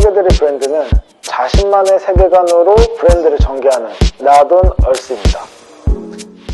소개드릴 브랜드는 자신만의 세계관으로 브랜드를 전개하는 나돈 얼스입니다.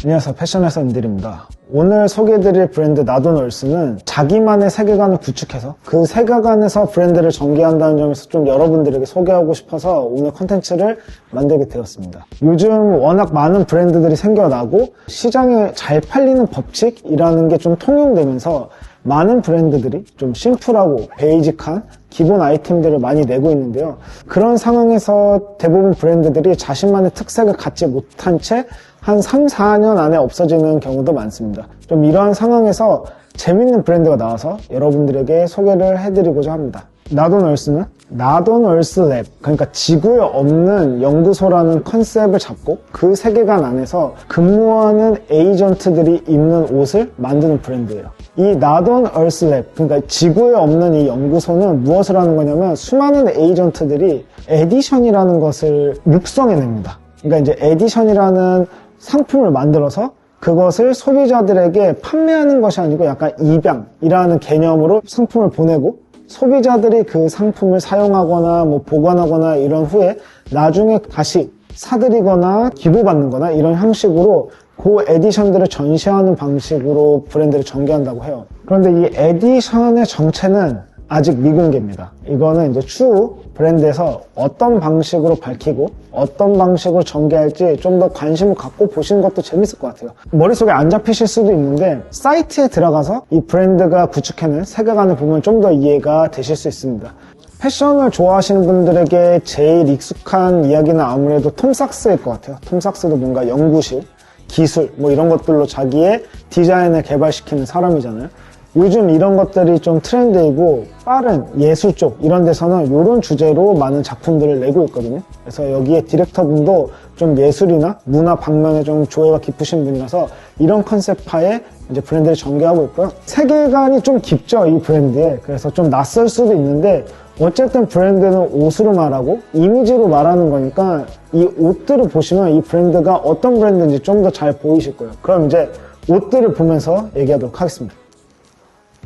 안녕하세요. 패션회사 인들입니다. 오늘 소개해드릴 브랜드 나돈얼스는 자기만의 세계관을 구축해서 그 세계관에서 브랜드를 전개한다는 점에서 좀 여러분들에게 소개하고 싶어서 오늘 컨텐츠를 만들게 되었습니다. 요즘 워낙 많은 브랜드들이 생겨나고 시장에 잘 팔리는 법칙이라는 게 좀 통용되면서 많은 브랜드들이 좀 심플하고 베이직한 기본 아이템들을 많이 내고 있는데요. 그런 상황에서 대부분 브랜드들이 자신만의 특색을 갖지 못한 채 한 3, 4년 안에 없어지는 경우도 많습니다. 좀 이러한 상황에서 재밌는 브랜드가 나와서 여러분들에게 소개를 해드리고자 합니다. 나돈얼스는 나돈얼스랩 그러니까 지구에 없는 연구소라는 컨셉을 잡고 그 세계관 안에서 근무하는 에이전트들이 입는 옷을 만드는 브랜드예요. 이 나돈얼스랩 그러니까 지구에 없는 이 연구소는 무엇을 하는 거냐면 수많은 에이전트들이 에디션이라는 것을 육성해냅니다. 그러니까 이제 에디션이라는 상품을 만들어서 그것을 소비자들에게 판매하는 것이 아니고 약간 입양이라는 개념으로 상품을 보내고 소비자들이 그 상품을 사용하거나 뭐 보관하거나 이런 후에 나중에 다시 사들이거나 기부받는 거나 이런 형식으로 그 에디션들을 전시하는 방식으로 브랜드를 전개한다고 해요. 그런데 이 에디션의 정체는 아직 미공개입니다. 이거는 이제 추후 브랜드에서 어떤 방식으로 밝히고 어떤 방식으로 전개할지 좀 더 관심을 갖고 보시는 것도 재밌을 것 같아요. 머릿속에 안 잡히실 수도 있는데 사이트에 들어가서 이 브랜드가 구축해낸 세계관을 보면 좀 더 이해가 되실 수 있습니다. 패션을 좋아하시는 분들에게 제일 익숙한 이야기는 아무래도 톰 삭스일 것 같아요. 톰 삭스도 뭔가 연구실, 기술 뭐 이런 것들로 자기의 디자인을 개발시키는 사람이잖아요. 요즘 이런 것들이 좀 트렌드이고 빠른 예술 쪽 이런 데서는 이런 주제로 많은 작품들을 내고 있거든요. 그래서 여기에 디렉터분도 좀 예술이나 문화 방면에 좀 조예가 깊으신 분이라서 이런 컨셉파의 이제 브랜드를 전개하고 있고요. 세계관이 좀 깊죠, 이 브랜드에. 그래서 좀 낯설 수도 있는데 어쨌든 브랜드는 옷으로 말하고 이미지로 말하는 거니까 이 옷들을 보시면 이 브랜드가 어떤 브랜드인지 좀 더 잘 보이실 거예요. 그럼 이제 옷들을 보면서 얘기하도록 하겠습니다.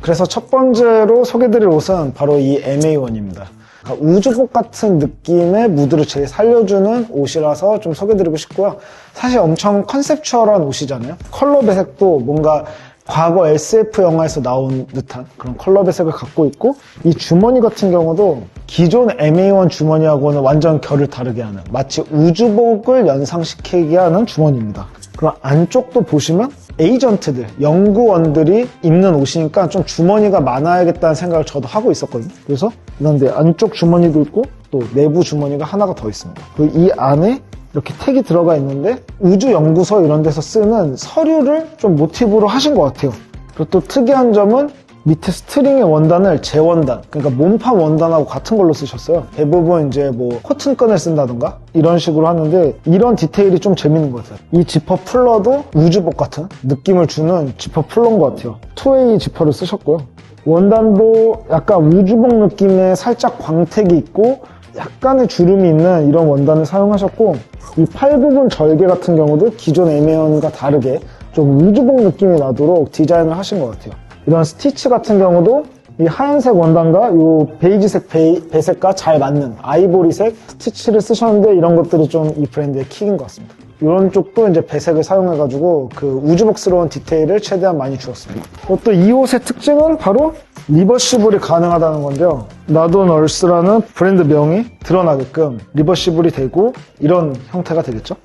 그래서 첫 번째로 소개드릴 옷은 바로 이 MA1입니다. 그러니까 우주복 같은 느낌의 무드를 제일 살려주는 옷이라서 좀 소개드리고 싶고요. 사실 엄청 컨셉추얼한 옷이잖아요. 컬러 배색도 뭔가 과거 SF 영화에서 나온 듯한 그런 컬러 배색을 갖고 있고 이 주머니 같은 경우도 기존 MA1 주머니하고는 완전 결을 다르게 하는 마치 우주복을 연상시키게 하는 주머니입니다. 그럼 안쪽도 보시면 에이전트들, 연구원들이 입는 옷이니까 좀 주머니가 많아야겠다는 생각을 저도 하고 있었거든요. 그래서 그런데 안쪽 주머니도 있고 또 내부 주머니가 하나가 더 있습니다. 그리고 이 안에 이렇게 택이 들어가 있는데 우주연구소 이런 데서 쓰는 서류를 좀 모티브로 하신 것 같아요. 그리고 또 특이한 점은 밑에 스트링의 원단을 재원단, 그러니까 몸판 원단하고 같은 걸로 쓰셨어요. 대부분 이제 뭐 코튼끈을 쓴다던가 이런 식으로 하는데 이런 디테일이 좀 재밌는 것 같아요. 이 지퍼 풀러도 우주복 같은 느낌을 주는 지퍼 풀러인 것 같아요. 투웨이 지퍼를 쓰셨고요. 원단도 약간 우주복 느낌의 살짝 광택이 있고 약간의 주름이 있는 이런 원단을 사용하셨고 이 팔 부분 절개 같은 경우도 기존 에메온과 다르게 좀 우주복 느낌이 나도록 디자인을 하신 것 같아요. 이런 스티치 같은 경우도 이 하얀색 원단과 이 베이지색 베이, 배색과 잘 맞는 아이보리색 스티치를 쓰셨는데 이런 것들이 좀 이 브랜드의 킥인 것 같습니다. 이런 쪽도 이제 배색을 사용해가지고 그 우주복스러운 디테일을 최대한 많이 주었습니다. 또 이 옷의 특징은 바로 리버시블이 가능하다는 건데요. 나도 널스라는 브랜드 명이 드러나게끔 리버시블이 되고 이런 형태가 되겠죠.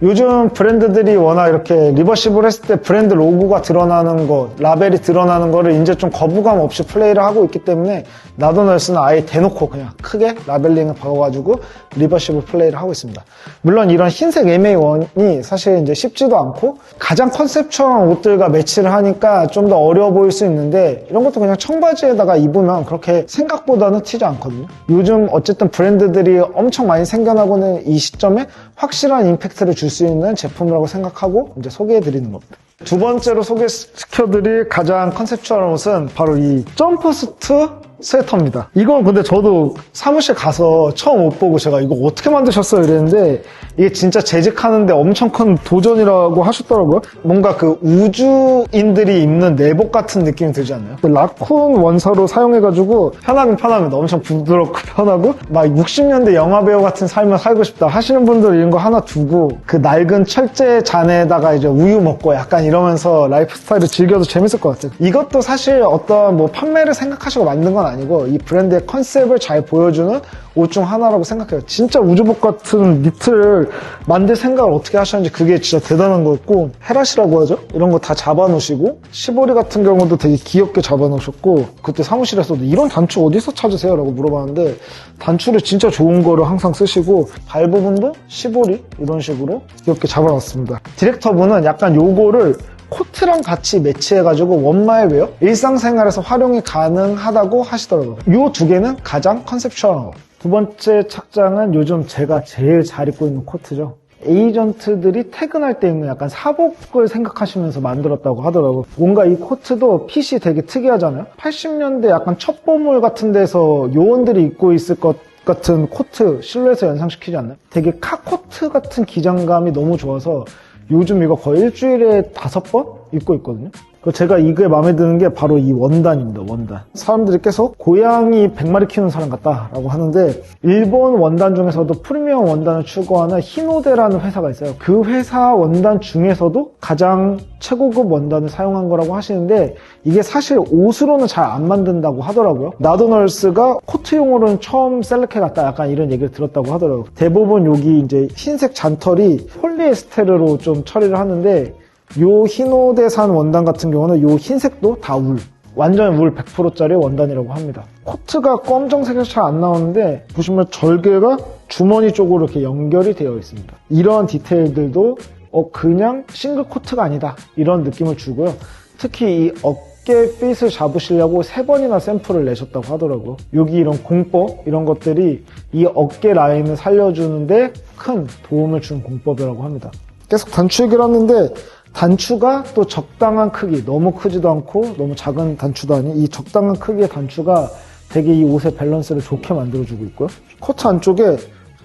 요즘 브랜드들이 워낙 이렇게 리버시블 했을 때 브랜드 로고가 드러나는 것, 라벨이 드러나는 거를 이제 좀 거부감 없이 플레이를 하고 있기 때문에 나도널스는 아예 대놓고 그냥 크게 라벨링을 박아가지고 리버시블 플레이를 하고 있습니다. 물론 이런 흰색 MA1이 사실 이제 쉽지도 않고 가장 컨셉처럼 옷들과 매치를 하니까 좀 더 어려워 보일 수 있는데 이런 것도 그냥 청바지에다가 입으면 그렇게 생각보다는 튀지 않거든요. 요즘 어쨌든 브랜드들이 엄청 많이 생겨나고는 이 시점에 확실한 임팩트를 줄 수 있는 제품이라고 생각하고 이제 소개해 드리는 겁니다. 두 번째로 소개시켜드릴 가장 컨셉추얼한 옷은 바로 이 점퍼스트 스웨터입니다. 이건 근데 저도 사무실 가서 처음 옷 보고 제가 이거 어떻게 만드셨어요 이랬는데 이게 진짜 재직하는데 엄청 큰 도전이라고 하셨더라고요. 뭔가 그 우주인들이 입는 내복 같은 느낌이 들지 않나요? 그 라쿤 원사로 사용해가지고 편하긴 편합니다. 엄청 부드럽고 편하고 막 60년대 영화배우 같은 삶을 살고 싶다 하시는 분들 이런 거 하나 두고 그 낡은 철제 잔에다가 이제 우유 먹고 약간 이러면서 라이프 스타일을 즐겨도 재밌을 것 같아요. 이것도 사실 어떤 뭐 판매를 생각하시고 만든 건 아니 고 이 브랜드의 컨셉을 잘 보여주는 옷 중 하나라고 생각해요. 진짜 우주복 같은 니트를 만들 생각을 어떻게 하셨는지 그게 진짜 대단한 거였고 헤라시라고 하죠. 이런 거 다 잡아놓으시고 시보리 같은 경우도 되게 귀엽게 잡아놓으셨고 그때 사무실에서도 이런 단추 어디서 찾으세요? 라고 물어봤는데 단추를 진짜 좋은 거를 항상 쓰시고 발 부분도 시보리 이런 식으로 귀엽게 잡아놨습니다. 디렉터분은 약간 요거를 코트랑 같이 매치해가지고 원마일 웨어 일상생활에서 활용이 가능하다고 하시더라고요. 이 두 개는 가장 컨셉추얼한 거. 두 번째 착장은 요즘 제가 제일 잘 입고 있는 코트죠. 에이전트들이 퇴근할 때 입는 약간 사복을 생각하시면서 만들었다고 하더라고요. 뭔가 이 코트도 핏이 되게 특이하잖아요. 80년대 약간 첩보물 같은 데서 요원들이 입고 있을 것 같은 코트 실루엣을 연상시키지 않나요? 되게 카코트 같은 기장감이 너무 좋아서 요즘 이거 거의 일주일에 다섯 번 입고 있거든요. 그 제가 이게 마음에 드는 게 바로 이 원단입니다. 원단. 사람들이 계속 고양이 100마리 키우는 사람 같다라고 하는데 일본 원단 중에서도 프리미엄 원단을 추구하는 히노데라는 회사가 있어요. 그 회사 원단 중에서도 가장 최고급 원단을 사용한 거라고 하시는데 이게 사실 옷으로는 잘 안 만든다고 하더라고요. 나도널스가 코트용으로는 처음 셀렉해 갔다 약간 이런 얘기를 들었다고 하더라고요. 대부분 여기 이제 흰색 잔털이 폴리에스테르로 좀 처리를 하는데 요 히노대산 원단 같은 경우는 요 흰색도 다 울. 완전 울 100%짜리 원단이라고 합니다. 코트가 검정색에서 잘 안 나오는데 보시면 절개가 주머니 쪽으로 이렇게 연결이 되어 있습니다. 이런 디테일들도 어 그냥 싱글 코트가 아니다 이런 느낌을 주고요. 특히 이 어깨 핏을 잡으시려고 세 번이나 샘플을 내셨다고 하더라고요. 여기 이런 공법 이런 것들이 이 어깨 라인을 살려주는데 큰 도움을 준 공법이라고 합니다. 계속 단추 얘기를 하는데 단추가 또 적당한 크기, 너무 크지도 않고 너무 작은 단추도 아닌 이 적당한 크기의 단추가 되게 이 옷의 밸런스를 좋게 만들어주고 있고요. 코트 안쪽에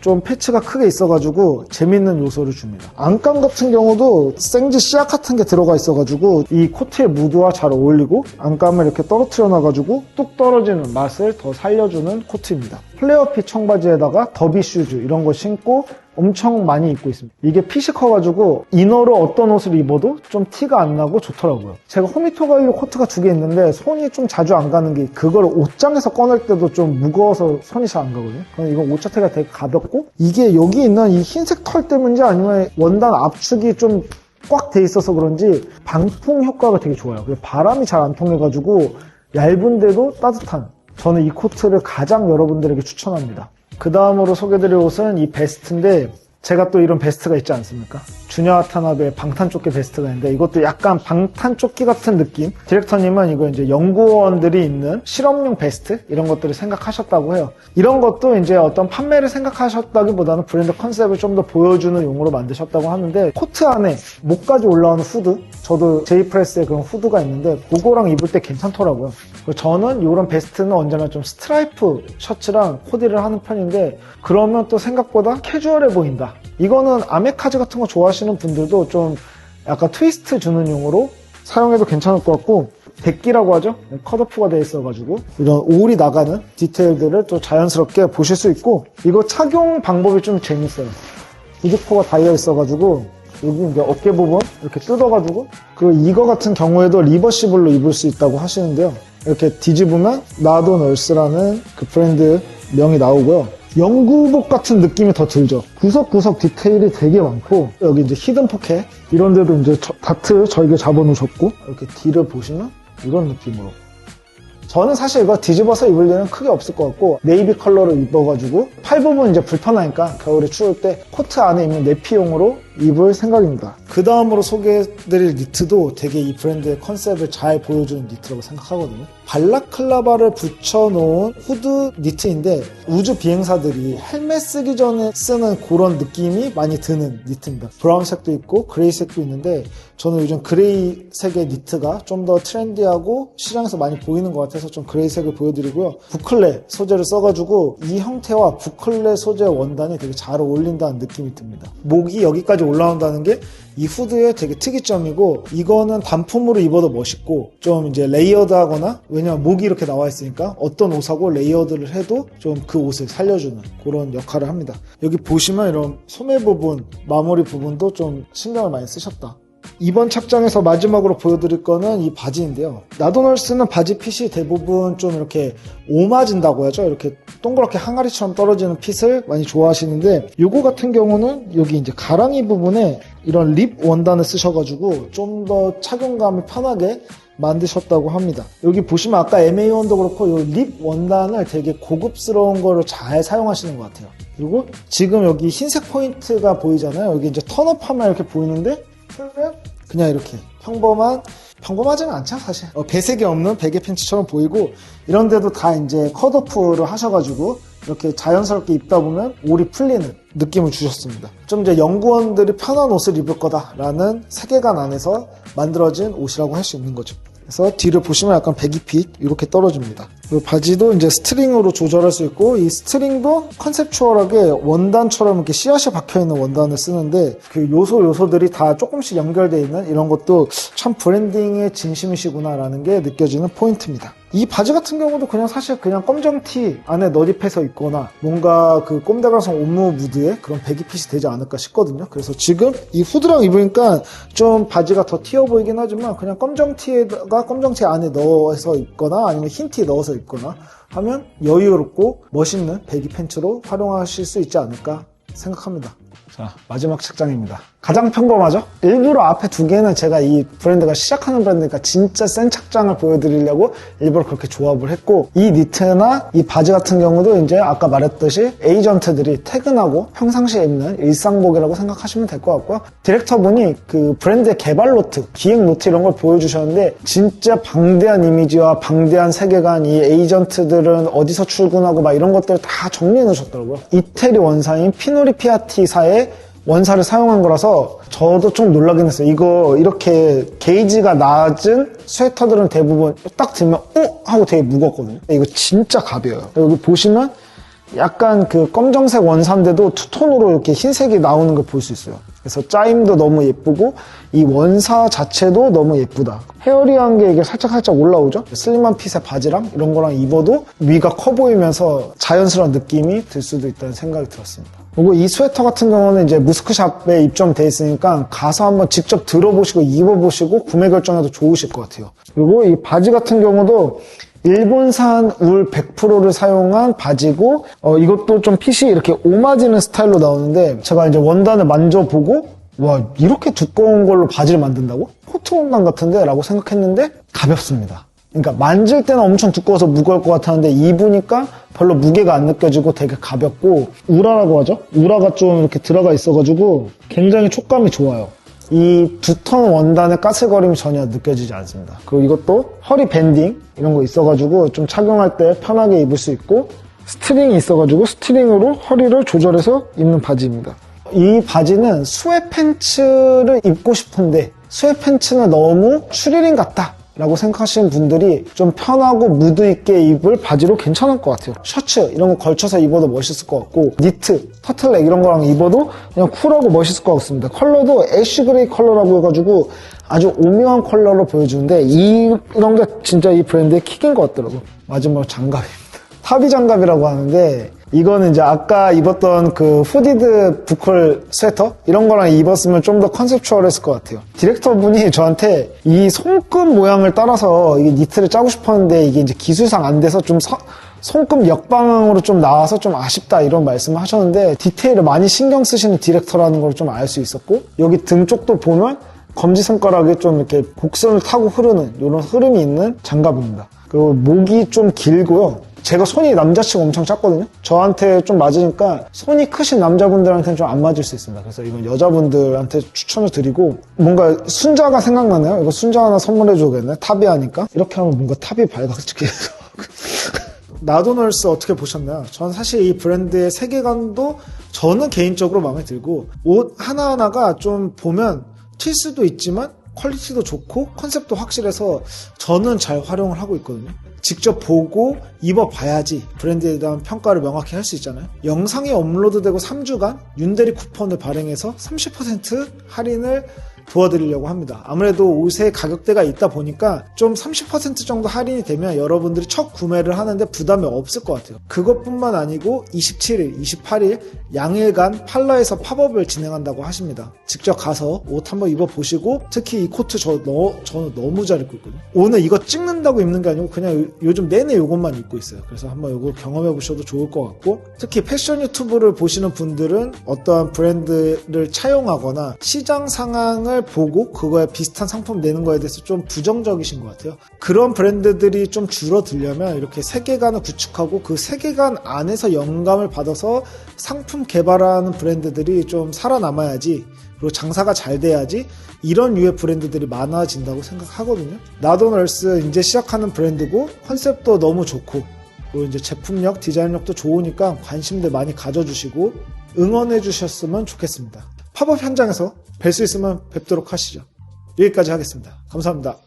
좀 패치가 크게 있어가지고 재밌는 요소를 줍니다. 안감 같은 경우도 생지 씨앗 같은 게 들어가 있어가지고 이 코트의 무드와 잘 어울리고 안감을 이렇게 떨어뜨려 놔가지고 뚝 떨어지는 맛을 더 살려주는 코트입니다. 플레어핏 청바지에다가 더비 슈즈 이런 거 신고 엄청 많이 입고 있습니다. 이게 핏이 커가지고 이너로 어떤 옷을 입어도 좀 티가 안 나고 좋더라고요. 제가 호미토가일로 코트가 두 개 있는데 손이 좀 자주 안 가는 게 그걸 옷장에서 꺼낼 때도 좀 무거워서 손이 잘 안 가거든요. 그럼 이건 옷 자체가 되게 가볍고 이게 여기 있는 이 흰색 털 때문인지 아니면 원단 압축이 좀 꽉 돼 있어서 그런지 방풍 효과가 되게 좋아요. 바람이 잘 안 통해가지고 얇은데도 따뜻한 저는 이 코트를 가장 여러분들에게 추천합니다. 그 다음으로 소개드릴 옷은 이 베스트인데 제가 또 이런 베스트가 있지 않습니까? 주냐 와타나베 방탄조끼 베스트가 있는데 이것도 약간 방탄조끼 같은 느낌? 디렉터님은 이거 이제 연구원들이 입는 실험용 베스트 이런 것들을 생각하셨다고 해요. 이런 것도 이제 어떤 판매를 생각하셨다기보다는 브랜드 컨셉을 좀 더 보여주는 용으로 만드셨다고 하는데 코트 안에 목까지 올라오는 후드 저도 제이프레스에 그런 후드가 있는데 그거랑 입을 때 괜찮더라고요. 저는 이런 베스트는 언제나 좀 스트라이프 셔츠랑 코디를 하는 편인데 그러면 또 생각보다 캐주얼해 보인다. 이거는 아메카즈 같은 거 좋아하시는 분들도 좀 약간 트위스트 주는 용으로 사용해도 괜찮을 것 같고 데끼라고 하죠. 컷오프가 되어 있어가지고 이런 오울이 나가는 디테일들을 또 자연스럽게 보실 수 있고 이거 착용 방법이 좀 재밌어요. 이드포가 달려 있어가지고 여기 이제 어깨 부분 이렇게 뜯어가지고 그 이거 같은 경우에도 리버시블로 입을 수 있다고 하시는데요. 이렇게 뒤집으면 나도 널스라는 그 브랜드 명이 나오고요. 연구복 같은 느낌이 더 들죠. 구석구석 디테일이 되게 많고 여기 이제 히든 포켓 이런 데도 이제 저- 다트 절개 잡아놓으셨고 이렇게 뒤를 보시면 이런 느낌으로 저는 사실 이거 뒤집어서 입을 일은 크게 없을 것 같고 네이비 컬러로 입어가지고 팔 부분 이제 불편하니까 겨울에 추울 때 코트 안에 입는 내피용으로 입을 생각입니다. 그 다음으로 소개해드릴 니트도 되게 이 브랜드의 컨셉을 잘 보여주는 니트라고 생각하거든요. 발라클라바를 붙여놓은 후드 니트인데 우주 비행사들이 헬멧 쓰기 전에 쓰는 그런 느낌이 많이 드는 니트입니다. 브라운색도 있고 그레이색도 있는데 저는 요즘 그레이색의 니트가 좀 더 트렌디하고 시장에서 많이 보이는 것 같아서 좀 그레이색을 보여드리고요. 부클레 소재를 써가지고 이 형태와 부클레 소재 원단이 되게 잘 어울린다는 느낌이 듭니다. 목이 여기까지 올라온다는 게 이 후드의 되게 특이점이고 이거는 단품으로 입어도 멋있고 좀 이제 레이어드하거나 왜냐면 목이 이렇게 나와 있으니까 어떤 옷하고 레이어드를 해도 좀 그 옷을 살려주는 그런 역할을 합니다. 여기 보시면 이런 소매 부분, 마무리 부분도 좀 신경을 많이 쓰셨다. 이번 착장에서 마지막으로 보여드릴 거는 이 바지인데요. 나도널스는 바지 핏이 대부분 좀 이렇게 오마진다고 하죠. 이렇게 동그랗게 항아리처럼 떨어지는 핏을 많이 좋아하시는데 요거 같은 경우는 여기 이제 가랑이 부분에 이런 립 원단을 쓰셔가지고 좀 더 착용감이 편하게 만드셨다고 합니다. 여기 보시면 아까 MA1도 그렇고 이립 원단을 되게 고급스러운 거를 잘 사용하시는 것 같아요. 그리고 지금 여기 흰색 포인트가 보이잖아요. 여기 이제 턴업하면 이렇게 보이는데 그냥 이렇게 평범한 평범하지는 않죠 사실. 어, 배색이 없는 베개 팬츠처럼 보이고 이런데도 다 이제 컷오프를 하셔가지고 이렇게 자연스럽게 입다 보면 올이 풀리는 느낌을 주셨습니다. 좀 이제 연구원들이 편한 옷을 입을 거다라는 세계관 안에서 만들어진 옷이라고 할 수 있는 거죠. 그래서 뒤를 보시면 약간 배기핏 이렇게 떨어집니다. 바지도 이제 스트링으로 조절할 수 있고 이 스트링도 컨셉추얼하게 원단처럼 이렇게 씨앗이 박혀 있는 원단을 쓰는데 그 요소 요소들이 다 조금씩 연결되어 있는 이런 것도 참 브랜딩의 진심이시구나라는 게 느껴지는 포인트입니다. 이 바지 같은 경우도 그냥 사실 그냥 검정 티 안에 너딥해서 입거나 뭔가 그 꼼데가성 옴무 무드의 그런 배기핏이 되지 않을까 싶거든요. 그래서 지금 이 후드랑 입으니까 좀 바지가 더 튀어 보이긴 하지만 그냥 검정 티에다가 검정 티 안에 넣어서 입거나 아니면 흰 티 넣어서 입거나 하면 여유롭고 멋있는 배기 팬츠로 활용하실 수 있지 않을까 생각합니다. 자, 마지막 책장입니다. 가장 평범하죠? 일부러 앞에 두 개는 제가 이 브랜드가 시작하는 브랜드니까 진짜 센 착장을 보여드리려고 일부러 그렇게 조합을 했고 이 니트나 이 바지 같은 경우도 이제 아까 말했듯이 에이전트들이 퇴근하고 평상시에 입는 일상복이라고 생각하시면 될 것 같고요. 디렉터분이 그 브랜드의 개발 노트, 기획 노트 이런 걸 보여주셨는데 진짜 방대한 이미지와 방대한 세계관 이 에이전트들은 어디서 출근하고 막 이런 것들을 다 정리해 놓으셨더라고요. 이태리 원사인 피노리 피아티사의 원사를 사용한 거라서 저도 좀 놀라긴 했어요. 이거 이렇게 게이지가 낮은 스웨터들은 대부분 딱 들면 어? 하고 되게 무겁거든요. 이거 진짜 가벼워요. 여기 보시면 약간 그 검정색 원사인데도 투톤으로 이렇게 흰색이 나오는 걸 볼 수 있어요. 그래서 짜임도 너무 예쁘고 이 원사 자체도 너무 예쁘다. 헤어리한 게 이게 살짝 살짝 올라오죠. 슬림한 핏의 바지랑 이런 거랑 입어도 위가 커 보이면서 자연스러운 느낌이 들 수도 있다는 생각이 들었습니다. 그리고 이 스웨터 같은 경우는 이제 무스크샵에 입점돼 있으니까 가서 한번 직접 들어보시고 입어보시고 구매 결정해도 좋으실 것 같아요. 그리고 이 바지 같은 경우도 일본산 울 100%를 사용한 바지고 어, 이것도 좀 핏이 이렇게 오마지는 스타일로 나오는데 제가 이제 원단을 만져보고 와 이렇게 두꺼운 걸로 바지를 만든다고? 코트 원단 같은데? 라고 생각했는데 가볍습니다. 그러니까 만질 때는 엄청 두꺼워서 무거울 것 같았는데 입으니까 별로 무게가 안 느껴지고 되게 가볍고 우라라고 하죠? 우라가 좀 이렇게 들어가 있어가지고 굉장히 촉감이 좋아요. 이 두턴 원단의 까슬거림이 전혀 느껴지지 않습니다. 그리고 이것도 허리 밴딩 이런 거 있어가지고 좀 착용할 때 편하게 입을 수 있고 스트링이 있어가지고 스트링으로 허리를 조절해서 입는 바지입니다. 이 바지는 스웨 팬츠를 입고 싶은데 스웨 팬츠는 너무 추리닝 같다. 라고 생각하시는 분들이 좀 편하고 무드 있게 입을 바지로 괜찮을 것 같아요. 셔츠 이런 거 걸쳐서 입어도 멋있을 것 같고 니트, 터틀넥 이런 거랑 입어도 그냥 쿨하고 멋있을 것 같습니다. 컬러도 애쉬 그레이 컬러라고 해가지고 아주 오묘한 컬러로 보여주는데 이, 이런 게 진짜 이 브랜드의 킥인 것 같더라고요. 마지막 장갑입니다. 타비 장갑이라고 하는데 이거는 이제 아까 입었던 그 후디드 부컬 스웨터 이런 거랑 입었으면 좀 더 컨셉추얼했을 것 같아요. 디렉터 분이 저한테 이 손끝 모양을 따라서 이 니트를 짜고 싶었는데 이게 이제 기술상 안 돼서 좀 서, 손끝 역방향으로 좀 나와서 좀 아쉽다 이런 말씀을 하셨는데 디테일을 많이 신경 쓰시는 디렉터라는 걸 좀 알 수 있었고 여기 등 쪽도 보면 검지 손가락에 좀 이렇게 곡선을 타고 흐르는 이런 흐름이 있는 장갑입니다. 그리고 목이 좀 길고요. 제가 손이 남자치고 엄청 작거든요. 저한테 좀 맞으니까 손이 크신 남자분들한테는 좀 안 맞을 수 있습니다. 그래서 이건 여자분들한테 추천을 드리고 뭔가 순자가 생각나네요. 이거 순자 하나 선물해줘야겠네. 탑이 하니까 이렇게 하면 뭔가 탑이 해서. 나도널스 어떻게 보셨나요? 전 사실 이 브랜드의 세계관도 저는 개인적으로 마음에 들고 옷 하나하나가 좀 보면 튈 수도 있지만 퀄리티도 좋고 컨셉도 확실해서 저는 잘 활용을 하고 있거든요. 직접 보고 입어봐야지 브랜드에 대한 평가를 명확히 할 수 있잖아요. 영상이 업로드되고 3주간 윤대리 쿠폰을 발행해서 30% 할인을 도와드리려고 합니다. 아무래도 옷의 가격대가 있다 보니까 좀 30% 정도 할인이 되면 여러분들이 첫 구매를 하는데 부담이 없을 것 같아요. 그것뿐만 아니고 27일, 28일 양일간 팔러에서 팝업을 진행한다고 하십니다. 직접 가서 옷 한번 입어보시고 특히 이 코트 저 너, 저는 너무 잘 입고 있거든요. 오늘 이거 찍는다고 입는 게 아니고 그냥 요- 요즘 내내 이것만 입고 있어요. 그래서 한번 이거 경험해 보셔도 좋을 것 같고 특히 패션 유튜브를 보시는 분들은 어떠한 브랜드를 차용하거나 시장 상황 을 보고 그거에 비슷한 상품 내는 거에 대해서 좀 부정적이신 것 같아요. 그런 브랜드들이 좀 줄어들려면 이렇게 세계관을 구축하고 그 세계관 안에서 영감을 받아서 상품 개발하는 브랜드들이 좀 살아남아야지 그리고 장사가 잘 돼야지 이런 류의 브랜드들이 많아진다고 생각하거든요. 나도널스 이제 시작하는 브랜드고 컨셉도 너무 좋고 그리고 이제 제품력, 디자인력도 좋으니까 관심들 많이 가져주시고 응원해 주셨으면 좋겠습니다. 팝업 현장에서 뵐 수 있으면 뵙도록 하시죠. 여기까지 하겠습니다. 감사합니다.